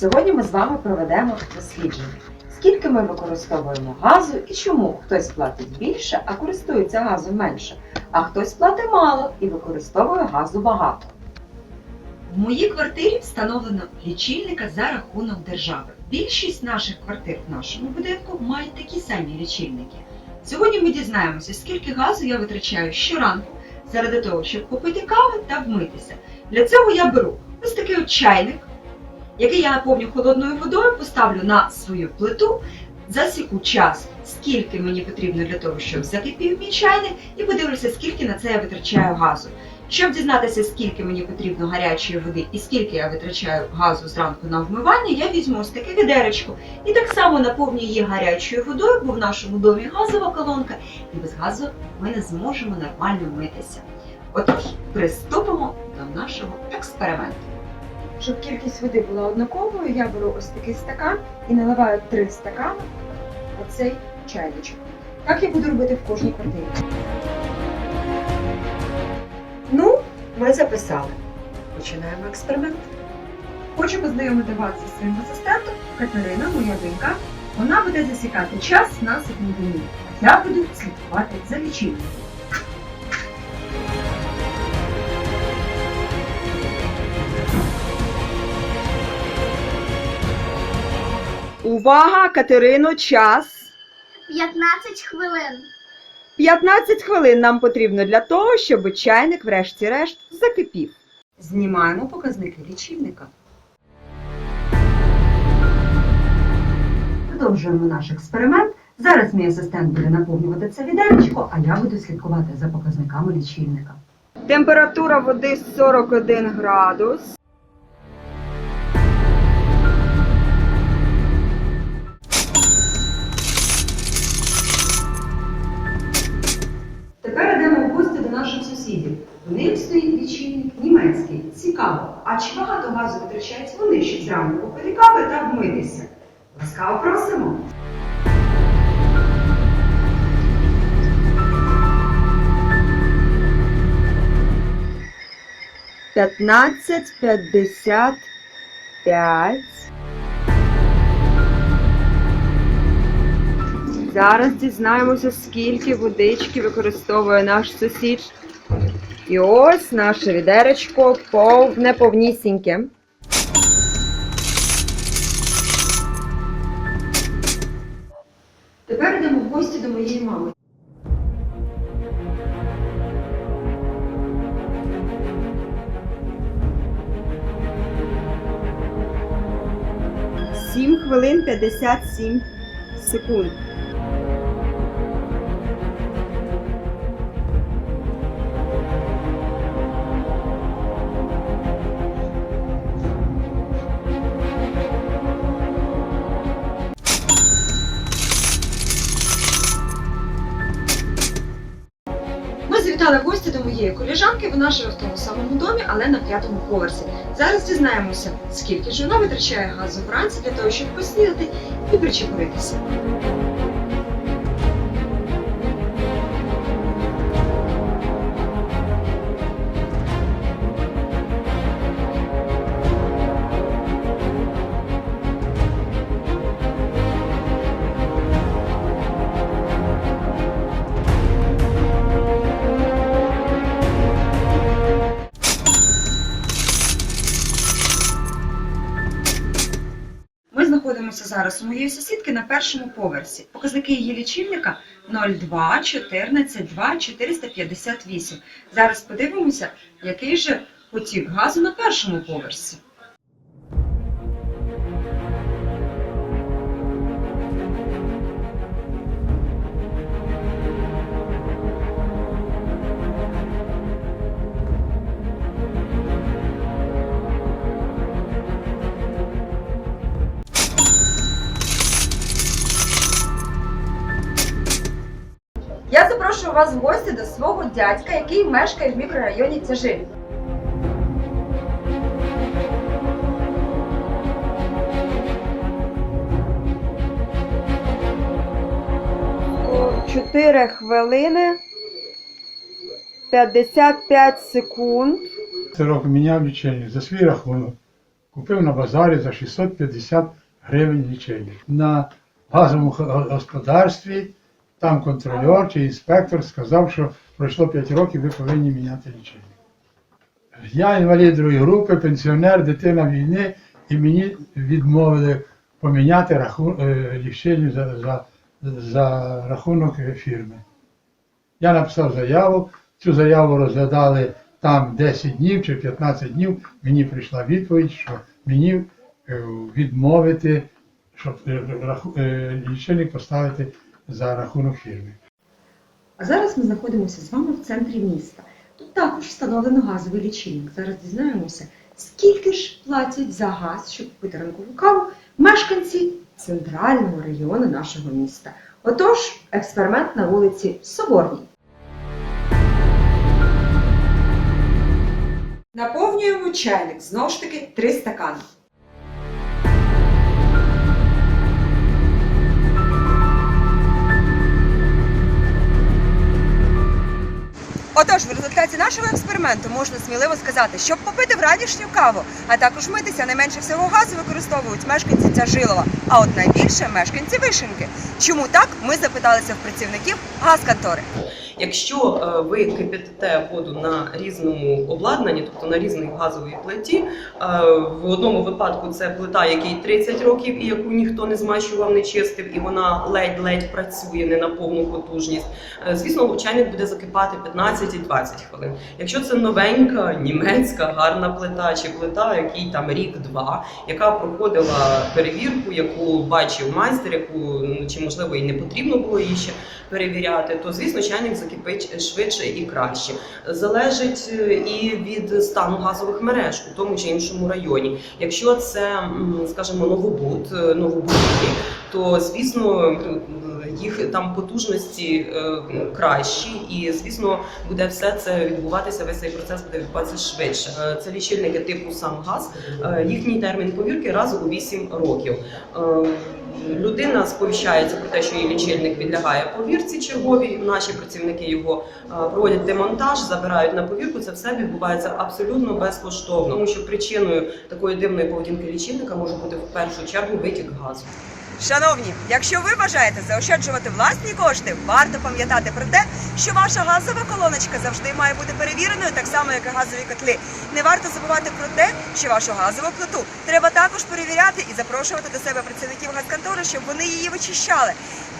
Сьогодні ми з вами проведемо дослідження. Скільки ми використовуємо газу і чому хтось платить більше, а користується газом менше, а хтось платить мало і використовує газу багато. В моїй квартирі встановлено лічильника за рахунок держави. Більшість наших квартир в нашому будинку мають такі самі лічильники. Сьогодні ми дізнаємося, скільки газу я витрачаю щоранку заради того, щоб попити кави та вмитися. Для цього я беру ось такий от чайник, який я наповню холодною водою, поставлю на свою плиту, засіку час, скільки мені потрібно для того, щоб закипів мій чайник, і подивлюся, скільки на це я витрачаю газу. Щоб дізнатися, скільки мені потрібно гарячої води і скільки я витрачаю газу зранку на вмивання, я візьму ось таке відеречко і так само наповню її гарячою водою, бо в нашому домі газова колонка, і без газу ми не зможемо нормально митися. Отож, приступимо до нашого експерименту. Щоб кількість води була однаковою, я беру ось такий стакан і наливаю три стакани в оцей чайничок. Так я буду робити в кожній квартирі. Ну, ми записали. Починаємо експеримент. Хочу познайомити вас зі своїм асистентом. Катерина, моя донька. Вона буде засікати час на секундомір. Я буду слідкувати за лічильником. Увага, Катерино, час. 15 хвилин. 15 хвилин нам потрібно для того, щоб чайник врешті-решт закипів. Знімаємо показники лічильника. Продовжуємо наш експеримент. Зараз мій асистент буде наповнювати це відеречко, а я буду слідкувати за показниками лічильника. Температура води 41 градус. Сусідів. У них стоїть лічильник німецький. Цікаво, а чи багато газу витрачають вони, щоб зранку попити кави та вмитися? Ласкаво просимо! П'ятнадцять п'ятдесят п'ять. Зараз дізнаємося, скільки водички використовує наш сусід. І ось наше відеречко повне повнісіньке. Тепер йдемо в гості до моєї мами. Сім хвилин 57 секунд. Моєї коліжанки. Вона живе в тому самому домі, але на п'ятому поверсі. Зараз дізнаємося, скільки ж вона витрачає газу вранці для того, щоб поснідати і причепуритися. Знаходимося зараз у моєї сусідки на першому поверсі. Показники її лічильника 02, 14, 2, 458. Зараз подивимося, який же потік газу на першому поверсі. Вас в гості до свого дядька, який мешкає в мікрорайоні Тяжиль. Чотири хвилини 55 секунд. Це рок міняв лічильник за свій рахунок. купив на базарі за 650 гривень лічильник. На газовому господарстві там контрольор чи інспектор сказав, що пройшло 5 років, ви повинні міняти лічильник. Я інвалід другої групи, пенсіонер, дитина війни, і мені відмовили поміняти раху... е, лічильник за, за, за рахунок фірми. Я написав заяву, цю заяву розглядали там 10 днів чи 15 днів. Мені прийшла відповідь, що мені е, відмовити, щоб е, лічильник поставити за рахунок фірми. А зараз ми знаходимося з вами в центрі міста. Тут також встановлено газовий лічильник. Зараз дізнаємося, скільки ж платять за газ, щоб купити ранкову каву, мешканці центрального району нашого міста. Отож, експеримент на вулиці Соборній. Наповнюємо чайник, знову ж таки, три стакани. Отож, в результаті нашого експерименту можна сміливо сказати, щоб попити вранішню каву, а також митися, найменше всього газу використовують мешканці Тяжилова, а от найбільше мешканці Вишенки. Чому так? Ми запиталися в працівників газконтори. Якщо е, ви кипятите воду на різному обладнанні, тобто на різній газовій плиті, е, в одному випадку це плита, якій 30 років і яку ніхто не змащував, не чистив, і вона ледь-ледь працює не на повну потужність. е, Звісно, чайник буде закипати 15 і 20 хвилин. Якщо це новенька німецька гарна плита чи плита, якій там рік-два, яка проходила перевірку, яку бачив майстер, яку ну, чи можливо і не потрібно було її ще перевіряти, то звісно чайник закипить швидше і краще. Залежить е, і від стану газових мереж у тому чи іншому районі. Якщо це, скажімо, новобуд, е, новобудівлі, то звісно їх там потужності е, кращі, і звісно буде все це відбуватися. Весь цей процес буде відбуватися швидше. Е, Це лічильники типу «Самгаз». Е, Їхній термін повірки раз у 8 років. Людина сповіщається про те, що її лічильник підлягає повірці черговій. Наші працівники його проводять демонтаж, забирають на повірку. Це все відбувається абсолютно безкоштовно, тому що причиною такої дивної поведінки лічильника може бути в першу чергу витік газу. Шановні, якщо ви бажаєте заощаджувати власні кошти, варто пам'ятати про те, що ваша газова колоночка завжди має бути перевіреною, так само як і газові котли. Не варто забувати про те, що вашу газову плиту треба також перевіряти і запрошувати до себе працівників газконтори, щоб вони її вичищали.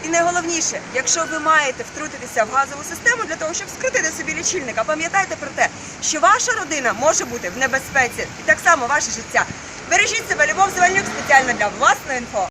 І найголовніше, якщо ви маєте втрутитися в газову систему для того, щоб скрутити собі лічильника, пам'ятайте про те, що ваша родина може бути в небезпеці, і так само ваше життя. Бережіть себе, любов Завальнюк спеціально для власної інфо.